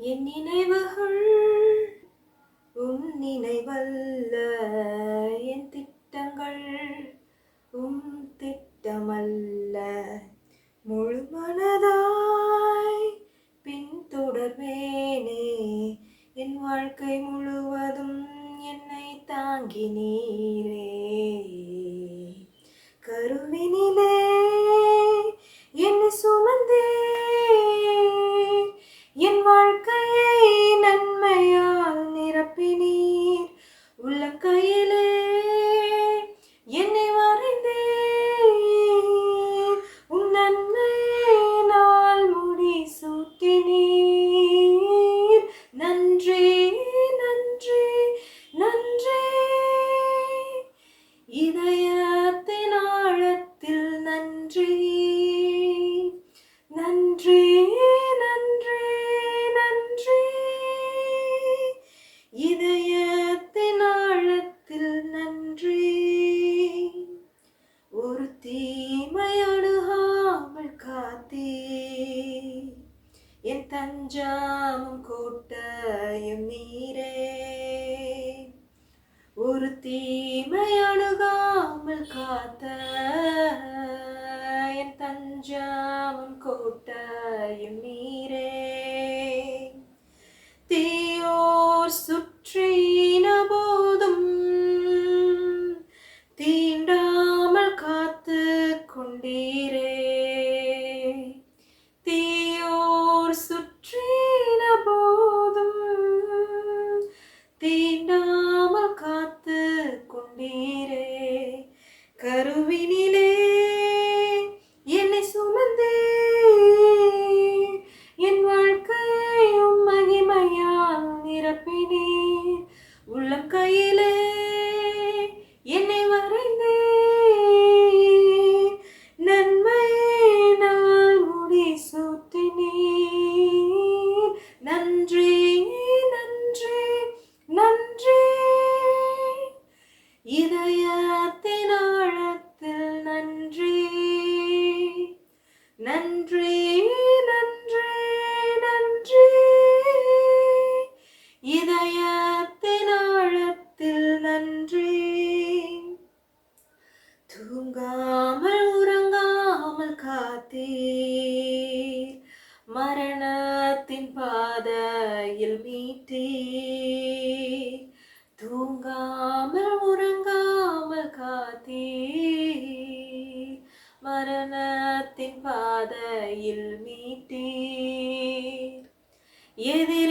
என் நினைவுகள் உம் நினைவல்ல என் திட்டங்கள் உம் திட்டமல்ல. முழு மனதாய் பின்தொடர்வேனே என் வாழ்க்கை முழுவதும் என்னை தாங்கி நீரே. தஞ்சாமும் கோட்டையும் நீரே தீயோர் சுற்றின போதும் தீண்டாமல் காத்து கொண்டீரே. தீயோர் சுற்றின போதும் தீண்டாமல் காத்து கொண்டீரே இதயத்தின் ஆழத்தில் நன்றி. தூங்காமல் உறங்காமல் காத்தீர். மரணத்தின் பாதையில் மீட்டீர். தூங்காமல் உறங்காமல் காத்தீர். மரணத்தின் பாதையில் மீட்டீர். எதிர்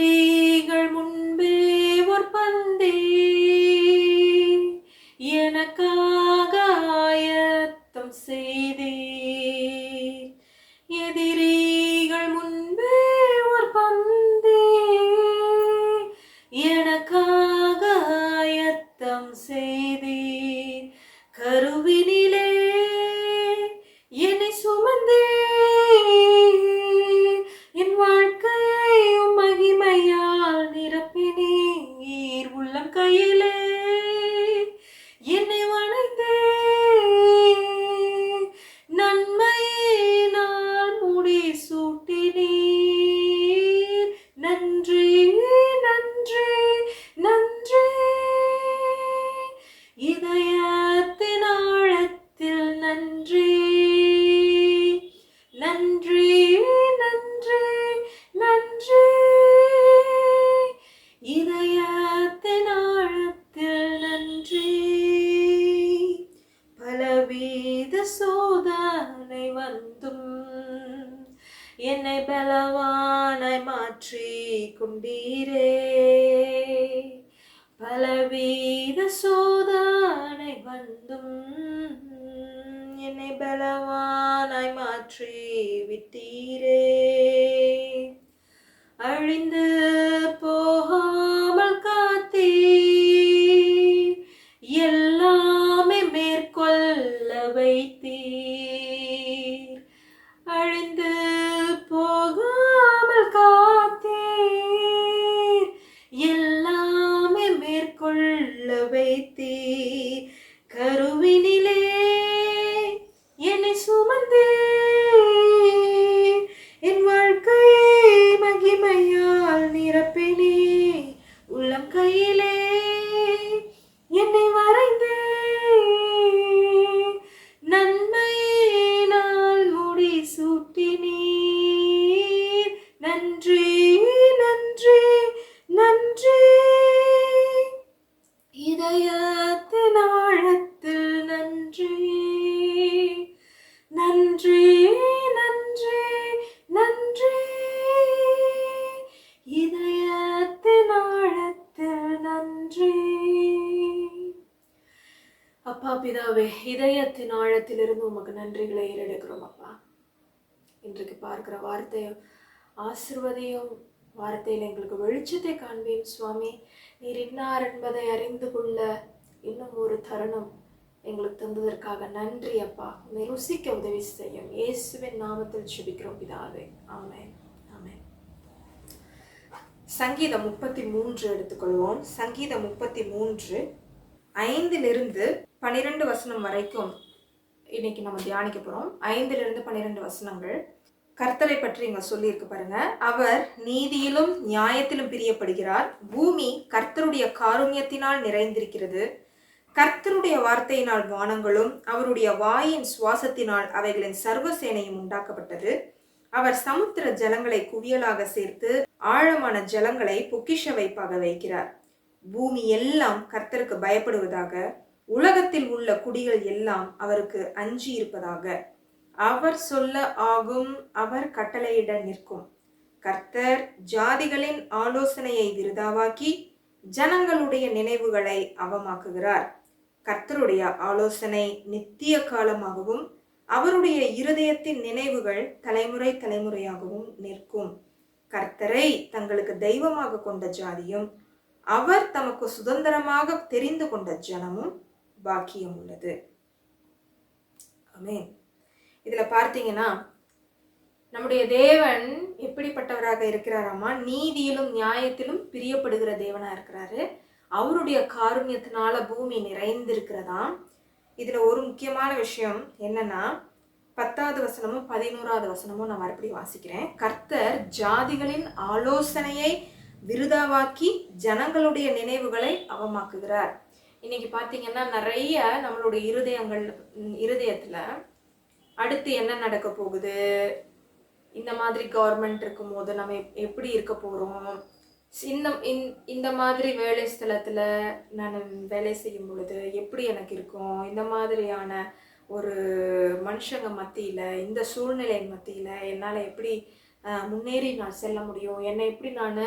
கொண்டீரே பலவித சோதனை வந்தும் என்னை பலவானாய் மாற்றி விட்டீரே. அழிந்து போகாமல் காத்தீர். எல்லாமே மேற்கொள்ள வைத்தீர். அழிந்து உள்ளம் என்னை வரைந்தே நன்மையினால் முடி சூட்டினீர் நன்றி நன்றி நன்றி. இதயத்தின் ஆழத்தில் நன்றி நன்றி. பிதாவே இதயத்தின் ஆழத்திலிருந்து உமக்கு நன்றிகளை ஏறெடுக்கிறோம் அப்பா. இன்றைக்கு பார்க்கிற வார்த்தையும் ஆசிர்வதையும் வார்த்தையில் எங்களுக்கு வெளிச்சத்தை காண்பேன் சுவாமி. நீர் இன்னார் என்பதை அறிந்து கொள்ள இன்னும் ஒரு தருணம் எங்களுக்கு தந்ததற்காக நன்றி அப்பா. உன்னை ருசிக்க உதவி செய்யும். இயேசுவின் நாமத்தில் சுபிக்கிறோம் பிதாவே. ஆமேன். ஆமென். சங்கீதம் முப்பத்தி மூன்று எடுத்துக்கொள்வோம். சங்கீதம் முப்பத்தி மூன்று. ஐந்திலிருந்து பன்னிரெண்டு வசனம் வரைக்கும் இன்னைக்கு நம்ம தியானிக்க போகிறோம் ஐந்திலிருந்து பன்னிரெண்டு வசனங்கள். கர்த்தரை பற்றி இங்க சொல்லியிருக்கு பாருங்க. அவர் நீதியிலும் நியாயத்திலும் பிரியப்படுகிறார். பூமி கர்த்தருடைய காருண்யத்தினால் நிறைந்திருக்கிறது. கர்த்தருடைய வார்த்தையினால் வானங்களும் அவருடைய வாயின் சுவாசத்தினால் அவைகளின் சர்வசேனையும் உண்டாக்கப்பட்டது. அவர் சமுத்திர ஜலங்களை குவியலாக சேர்த்து ஆழமான ஜலங்களை பொக்கிஷ வைப்பாக வைக்கிறார். பூமி எல்லாம் கர்த்தருக்கு பயப்படுவதாக உலகத்தில் உள்ள குடிகள் எல்லாம் அவருக்கு அஞ்சி இருப்பதாக. அவர் சொல்ல ஆகும் அவர் கட்டளையிட நிற்கும். கர்த்தர் ஜாதிகளின் ஆலோசனையை விருதாவாக்கி ஜனங்களுடைய நினைவுகளை அவமாக்குகிறார். கர்த்தருடைய ஆலோசனை நித்திய காலமாகவும் அவருடைய இருதயத்தின் நினைவுகள் தலைமுறை தலைமுறையாகவும் நிற்கும். கர்த்தரை தங்களுக்கு தெய்வமாக கொண்ட ஜாதியும் அவர் தமக்கு சுதந்திரமாக தெரிந்து கொண்ட ஜனமும் பாக்கியம் உள்ளது. ஆமே இதுல பார்த்தீங்கன்னா நம்முடைய தேவன் எப்படிப்பட்டவராக இருக்கிறாராமா? நீதியிலும் நியாயத்திலும் பிரியப்படுகிற தேவனா இருக்கிறாரு. அவருடைய காருண்யத்தினால பூமி நிறைந்திருக்கிறதாம். இதுல ஒரு முக்கியமான விஷயம் என்னன்னா பத்தாவது வசனமும் பதினோராவது வசனமும் நான் மறுபடியும் வாசிக்கிறேன். கர்த்தர் ஜாதிகளின் ஆலோசனையை விருதாவாக்கி ஜனங்களுடைய நினைவுகளை அவமாக்குகிறார். இன்னைக்கு பார்த்தீங்கன்னா நிறைய நம்மளுடைய இருதயங்கள் இருதயத்தில் அடுத்து என்ன நடக்க போகுது? இந்த மாதிரி கவர்மெண்ட் இருக்கும்போது நம்ம எப்- எப்படி இருக்க போகிறோம் இந்த இந்த- இந்த மாதிரி வேலை ஸ்தலத்தில் நான் வேலை செய்யும் பொழுது எப்படி எனக்கு இருக்கும்? இந்த மாதிரியான ஒரு மனுஷங்க மத்தியில் இந்த சூழ்நிலை மத்தியில் என்னால் எப்படி முன்னேறி நான் செல்ல முடியும்? என்னை எப்படி நான்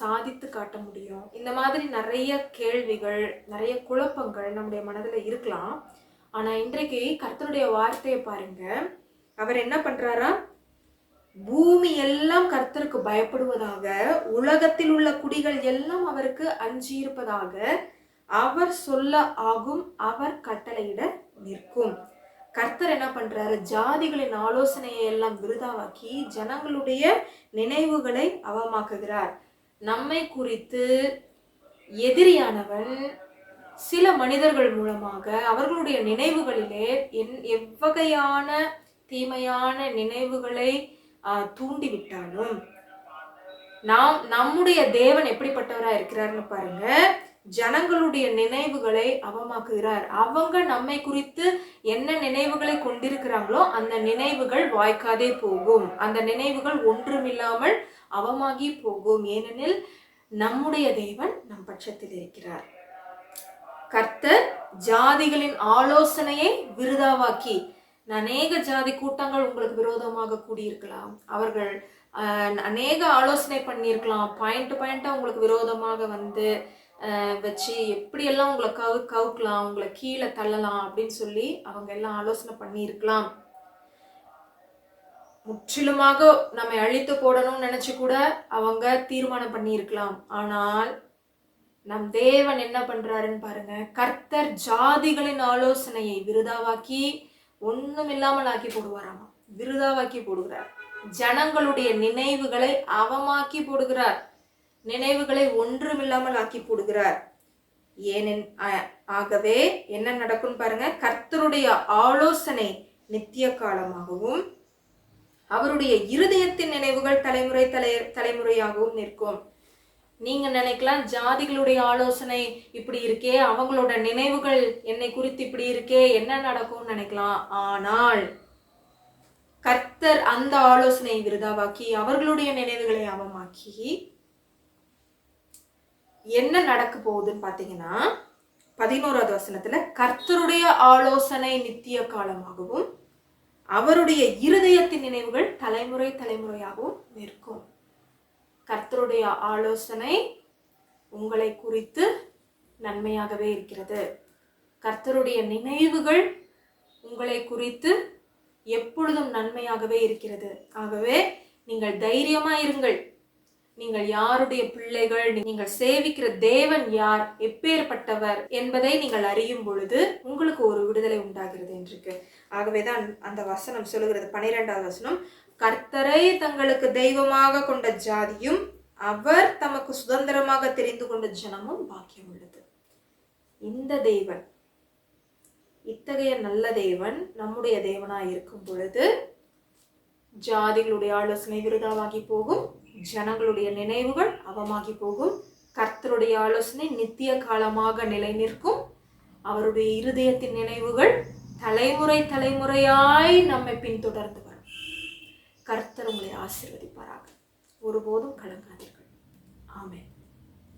சாதித்து காட்ட முடியும். இந்த மாதிரி நிறைய கேள்விகள் நிறைய குழப்பங்கள் நம்முடைய மனதில் இருக்கலாம். ஆனால் இன்றைக்கு கர்த்தருடைய வார்த்தையை பாருங்க. அவர் என்ன பண்ணுறாரா பூமி எல்லாம் கர்த்தருக்கு பயப்படுவதாக உலகத்தில் உள்ள குடிகள் எல்லாம் அவருக்கு அஞ்சியிருப்பதாக அவர் சொல்ல ஆகும் அவர் கட்டளையிட நிற்கும். கர்த்தர் என்ன பண்றாரு? ஜாதிகளின் ஆலோசனையை எல்லாம் விருதாவாக்கி ஜனங்களுடைய நினைவுகளை அவமாக்குகிறார். நம்மை குறித்து எதிரியானவன் சில மனிதர்கள் மூலமாக அவர்களுடைய நினைவுகளிலே என் எவ்வகையான தீமையான நினைவுகளை தூண்டிவிட்டாலும் நாம் நம்முடைய தேவன் எப்படிப்பட்டவராக இருக்கிறார்னு பாருங்க. ஜனங்களுடைய நினைவுகளை அவமாக்குகிறார். அவங்க நம்மை குறித்து என்ன நினைவுகளை கொண்டிருக்கிறாங்களோ அந்த நினைவுகள் வாய்க்காதே போகும். அந்த நினைவுகள் ஒன்றுமில்லாமல் அவமாகி போகும். ஏனெனில் நம்முடைய தேவன் நம் பட்சத்தில் இருக்கிறார். கர்த்தர் ஜாதிகளின் ஆலோசனையை விருதாவாக்கி அநேக ஜாதி கூட்டங்கள் உங்களுக்கு விரோதமாக கூடியிருக்கலாம். அவர்கள் அநேக ஆலோசனை பண்ணியிருக்கலாம். பாயிண்ட் பாயிண்டா உங்களுக்கு விரோதமாக வந்து வச்சு எப்படியெல்லாம் உங்களை கவு கவுக்கலாம் உங்களை கீழே தள்ளலாம் அப்படின்னு சொல்லி அவங்க எல்லாம் ஆலோசனை பண்ணியிருக்கலாம். முற்றிலுமாக நம்மை அழித்து போடணும்னு நினச்சி கூட அவங்க தீர்மானம் பண்ணியிருக்கலாம். ஆனால் நம் தேவன் என்ன பண்ணுறாருன்னு பாருங்க. கர்த்தர் ஜாதிகளின் ஆலோசனையை விருதாவாக்கி ஒன்றும் இல்லாமல் ஆக்கி போடுவாராமா? விருதாவாக்கி போடுகிறார். ஜனங்களுடைய நினைவுகளை அவமாக்கி போடுகிறார். நினைவுகளை ஒன்றுமில்லாமல் ஆக்கி போடுகிறார். ஏனென் ஆ- ஆகவே என்ன நடக்கும் பாருங்க கர்த்தருடைய ஆலோசனை நித்திய காலமாகவும் அவருடைய இருதயத்தின் நினைவுகள் தலைமுறை தலை தலைமுறையாகவும் நிற்கும். நீங்க நினைக்கலாம் ஜாதிகளுடைய ஆலோசனை இப்படி இருக்கே அவங்களோட நினைவுகள் என்னை குறித்து இப்படி இருக்கே என்ன நடக்கும்னு நினைக்கலாம். ஆனால் கர்த்தர் அந்த ஆலோசனை விருதாவாக்கி அவர்களுடைய நினைவுகளை அவமாக்கி என்ன நடக்க போகுதுன்னு பார்த்தீங்கன்னா பதினோராவது வசனத்துல கர்த்தருடைய ஆலோசனை நித்திய காலமாகவும் அவருடைய இருதயத்தின் நினைவுகள் தலைமுறை தலைமுறையாகவும் நிற்கும். கர்த்தருடைய ஆலோசனை உங்களை குறித்து நன்மையாகவே இருக்கிறது. கர்த்தருடைய நினைவுகள் உங்களை குறித்து எப்பொழுதும் நன்மையாகவே இருக்கிறது. ஆகவே நீங்கள் தைரியமா இருங்கள். நீங்கள் யாருடைய பிள்ளைகள்? நீங்கள் சேவிக்கிற தேவன் யார்? எப்பேற்பட்டவர்? என்பதை நீங்கள் அறியும் பொழுது உங்களுக்கு ஒரு விடுதலை உண்டாகிறது என்றிருக்கு. ஆகவேதான் அந்த வசனம் சொல்லுகிறது பனிரெண்டாவது வசனம் கர்த்தரை தங்களுக்கு தெய்வமாக கொண்ட ஜாதியும் அவர் தமக்கு சுதந்திரமாக தெரிந்து கொண்ட ஜனமும் பாக்கியம் உள்ளது. இந்த தேவன் இத்தகைய நல்ல தேவன் நம்முடைய தேவனாய் இருக்கும் பொழுது ஜாதிகளுடைய ஆலோசனை விருதாவாகி போகும். ஜனங்களுடைய நினைவுகள் அவமாகி போகும். கர்த்தருடைய ஆலோசனை நித்திய காலமாக நிலை நிற்கும் அவருடைய இருதயத்தின் நினைவுகள் தலைமுறை தலைமுறையாய் நம்மை பின்தொடர்ந்து வரும் கர்த்தர் உங்களை ஆசீர்வதிப்பாராக. ஒருபோதும் கலங்காதீர்கள். ஆமென்.